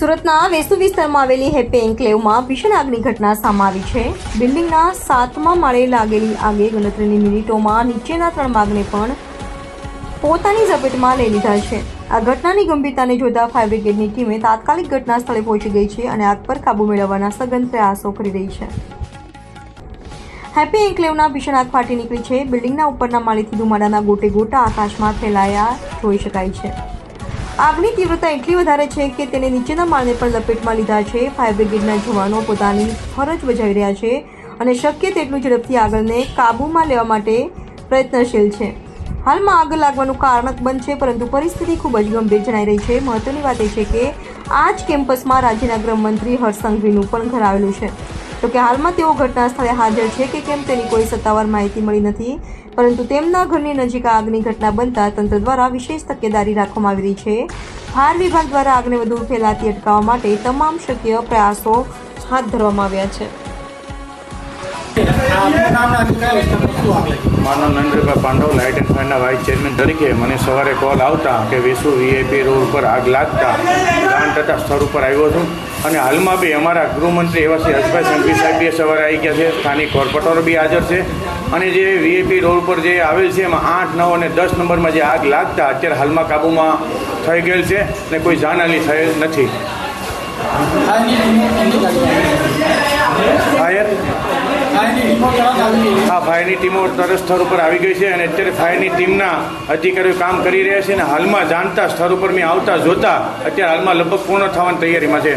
સુરતના વેસુ વિસ્તારમાં આવેલી હેપી એન્કલેવમાં ભીષણ આગની ઘટના સામે છે. બિલ્ડિંગના સાતમા માળે લાગેલી આગે ગણતરીની મિનિટોમાં નીચેના ત્રણ માગને પણ પોતાની ઝપેટમાં લઈ લીધા છે. આ ઘટનાની ગંભીરતાને જોતા ફાયર બ્રિગેડની ટીમે તાત્કાલિક ઘટના સ્થળે પહોંચી ગઈ છે અને આગ પર કાબુ મેળવવાના સઘન પ્રયાસો કરી રહી છે. હેપી એન્કલેવના ભીષણ આગ ફાટી નીકળી છે. બિલ્ડિંગના ઉપરના માળેથી ધુમાડાના ગોટે ગોટા આકાશમાં ફેલાયા જોઈ શકાય છે. આગની તીવ્રતા એટલી વધારે છે કે તેને નીચેના માળને પણ લપેટમાં લીધા છે. ફાયર બ્રિગેડના જવાનો પોતાની ફરજ બજાવી રહ્યા છે અને શક્ય તેટલું ઝડપથી આગળને કાબૂમાં લેવા માટે પ્રયત્નશીલ છે. હાલમાં આગ લાગવાનું કારણ બંધ છે, પરંતુ પરિસ્થિતિ ખૂબ જ ગંભીર જણાઈ રહી છે. મહત્વની વાત એ છે કે આ જ કેમ્પસમાં રાજ્યના ગૃહમંત્રી હર્ષ સંઘવીનું પણ ઘર આવેલું છે. તો કે હાલમાં તેઓ ઘટના સ્થળે હાજર છે કે કેમ તેની કોઈ સત્તાવાર માહિતી મળી નથી. પરંતુ તેમના ઘરની નજીક આગની ઘટના બનતા તંત્ર દ્વારા વિશેષ તકેદારી રાખવામાં આવી રહી છે. ફાયર વિભાગ દ્વારા આગને વધુ ફેલાતી અટકાવવા માટે તમામ શક્ય પ્રયાસો હાથ ધરવામાં આવ્યા છે. નામ નરેન્દ્રભાઈ પાંડવ લાઇટ એન્ડ ફાયરના વાઇસ ચેરમેન તરીકે મને સવારે કોલ આવતા કે વિસુ વીઆઈપી રોડ ઉપર આગ લાગતા જાણ થતાં સ્થળ ઉપર આવ્યો છું. અને હાલમાં બી અમારા ગૃહમંત્રી એવા શ્રી હર્ષભાઈ સંઘવી સાહેબ બી સવારે આવી ગયા છે. સ્થાનિક કોર્પોરેટરો બી હાજર છે. અને જે વીઆઈપી રોડ ઉપર જે આવેલ છે, એમાં આઠ, નવ અને દસ નંબરમાં જે આગ લાગતા અત્યારે હાલમાં કાબૂમાં થઈ ગયેલ છે અને કોઈ જાનહાની થયેલ નથી ફાયરની ટીમો કેટલી ગાડી આવી ફાયર ફાયરની ટીમો તરત આવી ગઈ આ ફાયરની ટીમો તરત સ્થળ ઉપર આવી ગઈ છે અને અત્યારે ફાયરની ટીમના અધિકારીઓ કામ કરી રહ્યા છે અને હાલમાં જાણતા સ્થળ ઉપર મેં આવતા જોતા અત્યારે હાલમાં લગભગ પૂર્ણ થવાની તૈયારીમાં છે.